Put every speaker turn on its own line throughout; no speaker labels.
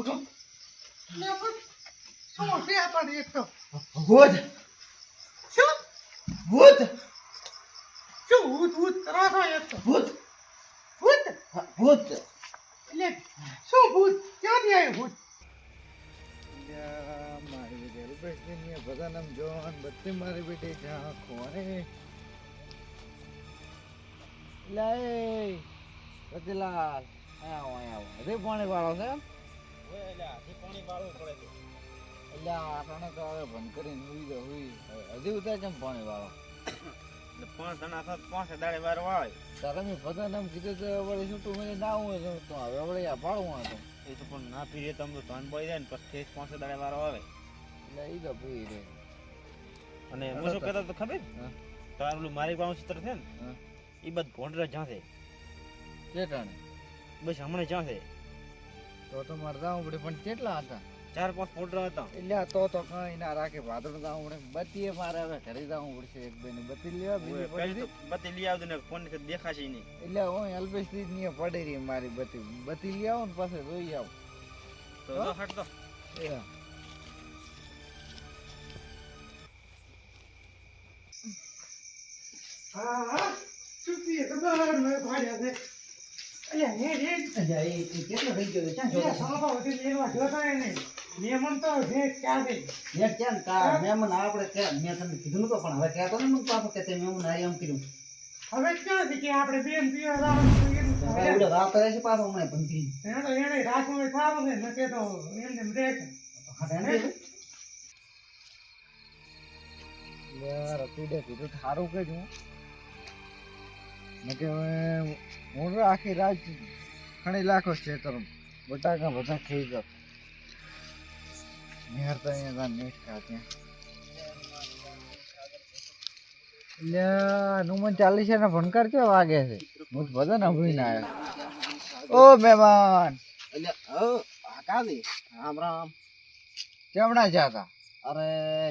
ઉઠો
શું છે આ પણ એક તો?
ભૂત
શું?
ભૂત.
શું ભૂત ભૂત? કરો છો એક તો.
ભૂત.
ભૂત?
ભૂત.
એટલે શું ભૂત? ક્યાંથી આવ્યું ભૂત?
મારી બેટી રૂપેશની ભગવાનમ જોન બધી મારી બેટી જ્યાં ખોણે લાય રતિલાલ આવો આવો. હજી પાણી વાળો છે? એટલે આપણે તો હવે બંધ કરીને હુઈ જાઓ, હુઈ હજી ઉતાર કેમ પાણી વાળો?
પાંચ જણા થાત પાંચ દાડે વાર વાળે
તારે મેં ભગવાન કીધું તો વળી શું મને ના હોય તો તો હવે વળી આ પાડવું હતો
એ તો પણ ના પીએ તો આમ ધન બોઈ જાય ને પછી પાંચ દાડે વારો આવે.
એટલે ઈ તો પી રે
અને હું શું કહેતો તો ખબર?
હા.
તારું ઓલું મારી પાસે ચિત્ર છે ને એ બધું ભોંડરા જ્યાં છે.
ચેટાણે
બસ હમણાં જ્યાં છે.
તો તો મારે ઉપડે પડે પણ કેટલા હતા?
ચાર પાંચ ભોંડરા હતા.
એટલે તો તો કઈ ના રાખે ભાદર જવું ઉપડે બત્તીએ મારે હવે. ઘરે જવું પડશે એક બે ને બત્તી લેવા બીજી પડી
બત્તી લઈ આવજો ને ફોનથી દેખાશે નહીં.
એટલે હું અલ્પેશથી ની પડી રહી મારી બત્તી બત્તી લઈ આવો ને પાસે જોઈ આવ.
તો
હા?
હટ તો.
હા હા. પીએ ખબર મેં ભાડ્યા છે?
કેટલો થઈ ગયો
તો
કેમ આપણે મેં તમને કીધું નતું પણ હવે કહેતો ને મને કે તે મહેમાન આરી એમ કર્યું.
હવે ક્યાં કે આપણે બેન પીવા જવાનું
રાત કરે છે પાછો
એને તો એને રાખવું નકે તો એમને રહે છે.
યાર પીડે કીધું સારું કે કે હવે હું આખી રાત ખણી લાખો છે તરમ બટાકા બધા ખાઈ નિહાર તો અહીંયા નેટ ખાતે. એટલે હનુમાન ચાલીસા ના ભણકાર કેવા વાગે છે? હું તો બધા ના આવ્યો ઓ મહેમાન!
એટલે હા રામ રામ.
કેમણા જાતા
અરે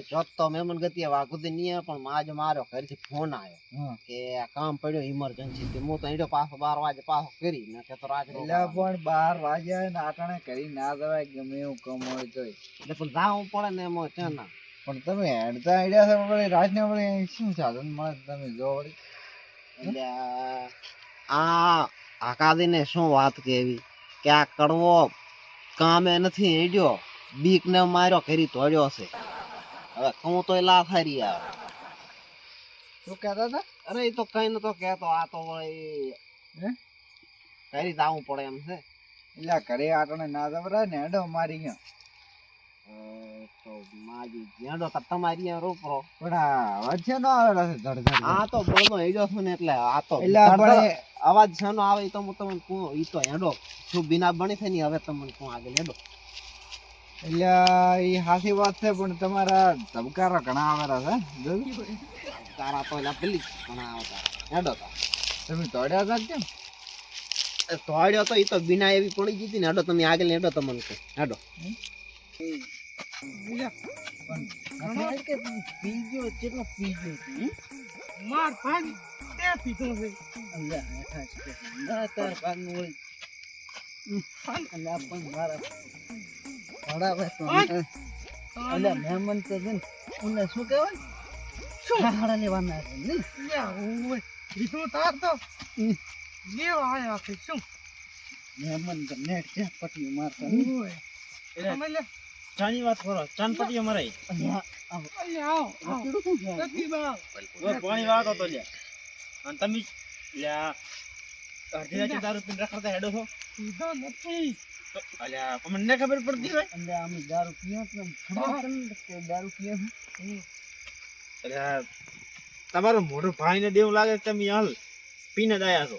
જોત તો મેમન ગતિ વાગુદી નહીં પણ માજ માર્યો ઘરથી ફોન આવ્યો કે આ કામ પડ્યો ઇમરજન્સી કે હું તો ઈડો પાછો બાર વાગે પાછો કરી ને કે તો રાજ
પણ બાર વાગ્યા ને આટાણે કરી ના જવાય ગમે એવું કમ હોય તો
એટલે પણ જાવું પડે ને એમાં છે ના.
પણ તમે હેડતા આઈડિયા છે વળી રાતને વળી શું સાધન મળે તમે જો વળી.
એટલે આ આકાદીને શું વાત કેવી કે આ કડવો કામે નથી ઈડ્યો. બીક ને માર્યો કરી તોડ્યો છે. હવે હું તો લાફારી આવે.
શું કહેતા હતા?
અરે એ તો કઈ નતો કેતો આ તો
હે?
જવું પડે એમ છે.
એટલે ઘરે આટાણે ના જવરાય ને હેડો મારી ગયા
તો માજી જેડો તો તમારી અહીંયા રોપરો
પણ આ વચ્ચે નો આવેલા છે ધડ ધડ
આ તો બોલો હેડો છું ને એટલે આ તો
એટલે આ
અવાજ શાનો આવે તો હું તમને કહું ઈ તો હેડો. શું બિના બની થઈ ને હવે તમને કહું આગળ હેડો.
એટલે એ હાસી વાત છે પણ તમારા ધબકારા ઘણા આવેલા છે
તારા તો એલા પેલી ઘણા આવતા હેડો તા.
તમે તોડ્યા હતા કેમ?
તોડ્યો તો એ તો બિના એવી પડી ગઈ હતી ને. હેડો તમે આગળ હેડો તમને કહો હેડો.
પણ કે પી ગયો કેટલો પી
માર ભાગ ત્યાં પીધો છે?
અલ્યા હેઠા છે ના તાર ભાગનું વળી અલ્યા પણ મારા
ઓય!
અલ્યા મહેમાન તો છે ને ઉને શું કહેવાય?
શું?
ખાડા લેવાના છે ને
અલ્યા ઓય બીજું તાર તો. લેવા આયા છે શું?
મહેમાન તો નેટ છે પટ્ટી મારતા
ઓય.
એટલે
તમે લે.
ચાની વાત કરો ચાન પટીઓ મરાઈ
અલ્યા આવ.
અલ્યા આવો
આ શું છે?
નથી બા
પાણી વાળતો તો લ્યા. અને તમે લ્યા અડધી રાતે દારૂ પીને રખડતા હેડો છો?
સીધો નથી.
અલ્યા તમને ખબર પડતી હોય.
અને આમ દારૂ પીયો તો ખબર કે દારૂ પીયો છે
અલ્યા તમારો મોટો ભાઈ ને દેવું લાગે કે તમે હાલ પીને જ આયા છો?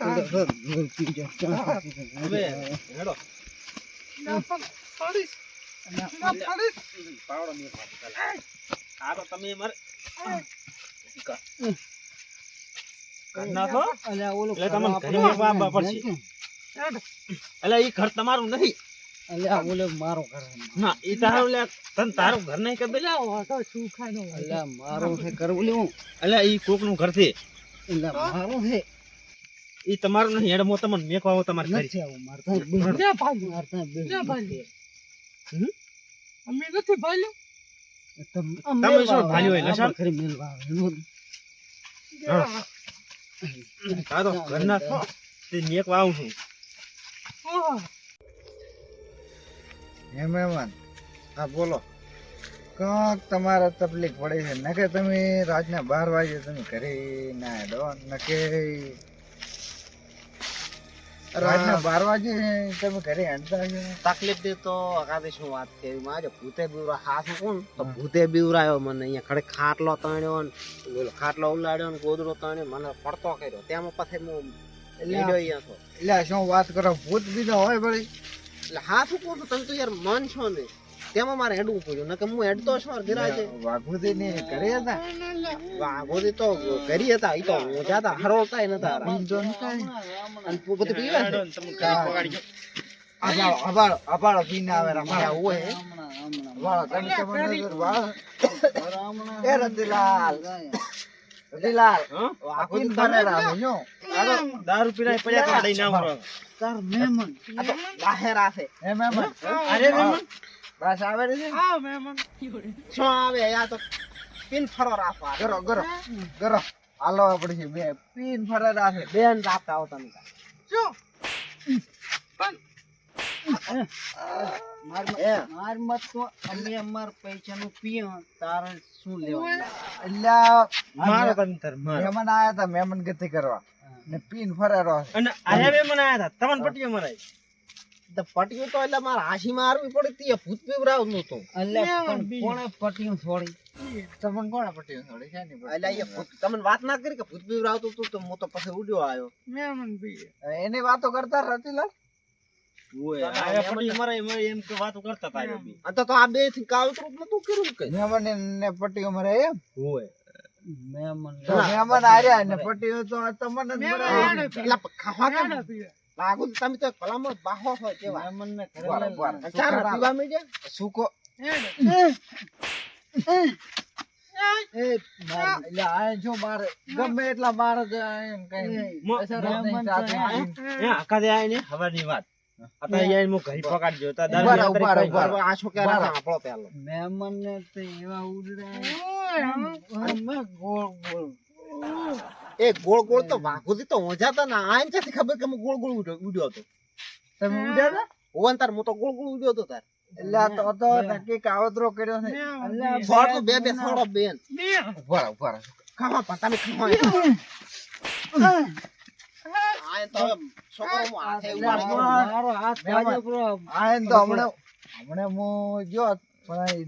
તો
હવે હેડો. પાવડો નહીં આ તમે મારે નાખો. એટલે તમને ઘરે પડશે. એટલે એ ઘર તમારું નથી.
અલ્યા ઓલો મારો ઘર
ના એ તારું લે તને તારું ઘર નહીં કબે લે
આ શું ખાનો
અલ્યા મારો છે કરવું લેવું
એટલે એ કોકનું ઘર છે.
અલ્યા મારો છે.
ઈ તમારું નહીં તમને મેકવા આવો તમારે ઘરે.
નથી આવું મારે તો
ભાઈ
મારે બે
ભાઈ અમે નથી ભાઈ
તમે શું ભાલ્યું. હોય, લસણ?
ખરી મેલવા આવે.
ઘરના છો તે મેકવા આવું છું.
મહેમાન
હા બોલો.
કંઈક તમારે તકલીફ પડે છે. નકે તમે રાતના બાર વાગે તમે ઘરે ના દો નકે રાતના બાર વાગે તમે ઘરે હંતા છો.
તકલીફ દે તો અગાધી શું વાત કેવી મારે ભૂતે બીવરા હાથ કોણ તો ભૂતે બીવરાયો મને. અહીંયા ખડે ખાટલો તાણ્યો ને. ખાટલો ઉલાડ્યો ને ગોદડો તાણ્યો મને પડતો કર્યો. તેમાં પછી હું
એટલે શું વાત કરો ભૂત બીજો હોય વળી.
એટલે હાથ કોણ તો તમે તો યાર મન છો ને. તેમાં મારે હેડવું પડ્યું નકે હું હેડતો છું ગિરાજે
વાઘુદી ને ઘરે હતા?
વાઘોદી તો કરી હતા ઈ તો હતા હરોળતા નતા
બીજો નતા
અને પોતે પીવે
ને તમે ઘરે પગાડી
અબાળો પીને આવે રમાયા હોય. વાળો તમે તમારે નજર વાળો. એ રતિલાલ રતિલાલ? વાઘુદી ફરે રામે
દારૂ પીરાય પડ્યા લઈને આવો.
તાર મહેમાન. આ તો બાહેર આશે.
હે મહેમાન?
અરે મહેમાન.
બસ આવે છે?
હા મહેમાન.
શું આવે? આ તો પિન ફરો રાખવા
ગરો ગરો ગરો. હાલો આપણે બે. પીન ફરે રાખે.
બેન રાખતા આવો તમે તાર.
શું
માર મત તો અમે અમાર પૈસાનું પીએ તારે શું લેવાનું?
એટલે
મારો તમે
મહેમાન આયા હતા મહેમાન ગતિ કરવા. ને પીન ફરે રાખે
અને આયા મહેમાન આયા હતા તમને પટ્ટીઓ મને
તો પટ્યું તો એટલે મારા હાસી મારવી પડી તી ભૂત પીવરાવનું તો.
એટલે પણ કોણે
પટ્યું છોડી?
તમને કોણે પટ્ટી છોડી? છે ને
એટલે એ ભૂત તમને વાત ના કરી કે ભૂત પીવરાવતું તું તો હું તો પછી ઉડ્યો આવ્યો.
મહેમાન બી
એની વાતો કરતા રતિલાલ?
મરાય મરાય એમ? કે
મહેમાન આર્યા ને પટ્ટીઓ તો તમને જ.
લાગુ તમે તો બાહો હોય કેવા. ચાર પીવા
સુકો. ગમે એટલા બાર કઈ જ
ને? હવાની વાત. ને.
એ ગોળ ગોળ તો વાઘુથી તો ઓંજાતા ના. આ ક્યાંથી ખબર કે ગોળ ગોળ ઉડ્યો ઉડ્યો હતો.
તમે ઉડ્યા હતા?
ઓવન તાર હું તો ગોળ ગોળ ઉડ્યો હતો તાર.
એટલે તો તો નક્કી કાવતરો કર્યો છે. એટલે
બે. બે થોડો બેન.
ઊભા
ઊભા રહો.
ખાવા પણ તમે ખાવા. આ એમ તો છોકરો હાથે ઉડાડતો.
મહેમાન, આ એમ તો હમણાં હમણાં હું જો પણ
ઈ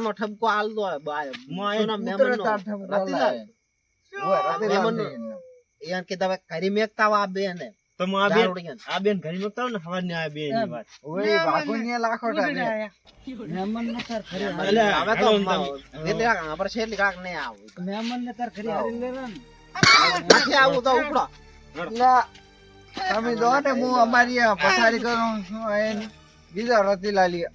તો ઠપકો બાય.
આયો.
તાર
કે કરી મેકતા આ બેને.
આ બેન બેન ઘરે ને આ બેનની વાત
ઓય, વાઘુનિયા લાખોટા છે.
ઉડ્યા.
એટલે
હવે તો
ને.
નથી આવું તો ઉપડો.
તમે દો ને હું અમારી પથારી કરું છું એને બીજા રતિલાલી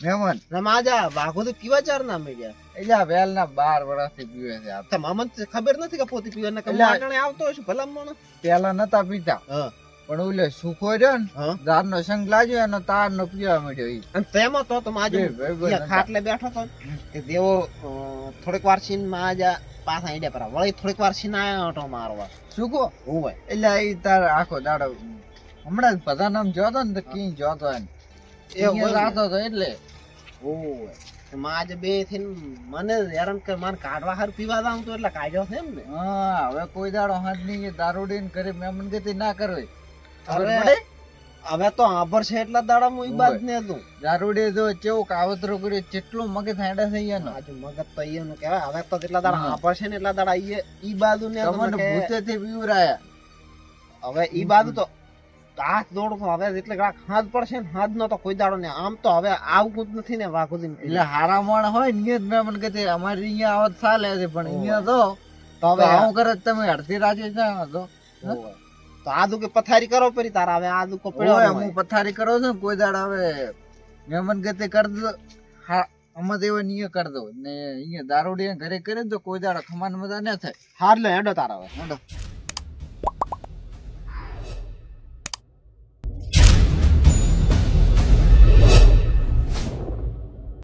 મહેમાન
રમાજા વાઘો તો પીવા ચાર ના મળ્યા.
એટલે આ વેલના બાર વર્ષથી પીવે છે આ તો.
તો મામા ને ખબર નથી કે પોતે પીવા ના આવતો હશે ભલા માણસ
પેલા નતા પીતા.
હા.
પણ ઓલે સુખો છે ને દારનો સંગ લાગ્યો એનો તારનો પીવા મળ્યો ઈ.
અને તેમાં તો તો માજો ખાટલે બેઠો તો કે દેવો થોડીક વાર સીન માજા પાછા ઈડે પર વળી થોડીક વાર સીન આયો હતો મારવા.
સુખો?
હોય
એટલે ઈ તાર આખો દાડો હમણાં બધા નામ જોતો ને તો કી જોતો એને
એ હોય
રાતો તો એટલે.
ઓય માજ બેથી મને હેરાન કે માર કાઢવા હાર પીવા જાઉં તો એટલે કાઢ્યો છે એમ ને
હા હવે કોઈ દાડો હાથ નહીં દારૂડી ને કરી મેમન ગતિ ના કરવી.
અરે, હવે તો આભર છે એટલા દાડા હું ઈ બાદ ને હતું
દારૂડે જો કેવો કાવતરો કર્યો કેટલું મગજ હાંડા થઈ ગયા
આજ મગજ તો ઈ નું કહેવાય. હવે તો કેટલા દાડા આભર છે ને એટલા દાડા ઈ ઈ બાજુ ને
તમને ભૂતે થી પીવરાયા
હવે ઈ બાજુ તો હાથ દોડું છું. હવે એટલે હાથ પડશે ને હાથ નો તો કોઈ દાડો ને આમ તો હવે આવું જ નથી ને વાઘુદી
એટલે હારા મોણ હોય ને જ મને ગતિ અમારે અહીંયા આવત ચાલે છે પણ અહીંયા તો
તો
હવે આવું કરે તમે અડધી રાતે જાઓ તો.
ઓય. તો આદુ કે પથારી કરો પરી તાર આવે આદુ કો પડ્યો
હું પથારી કરો છું ને કોઈ દાડ આવે મહેમાન ગતિ કર દો. હા આમાં તો કર નિયમ દો ને અહીંયા દારૂડી ઘરે કરે તો કોઈ દાડ ખમાન મજા ના થાય.
હાર લે હેડો તારા આવે
હેડો.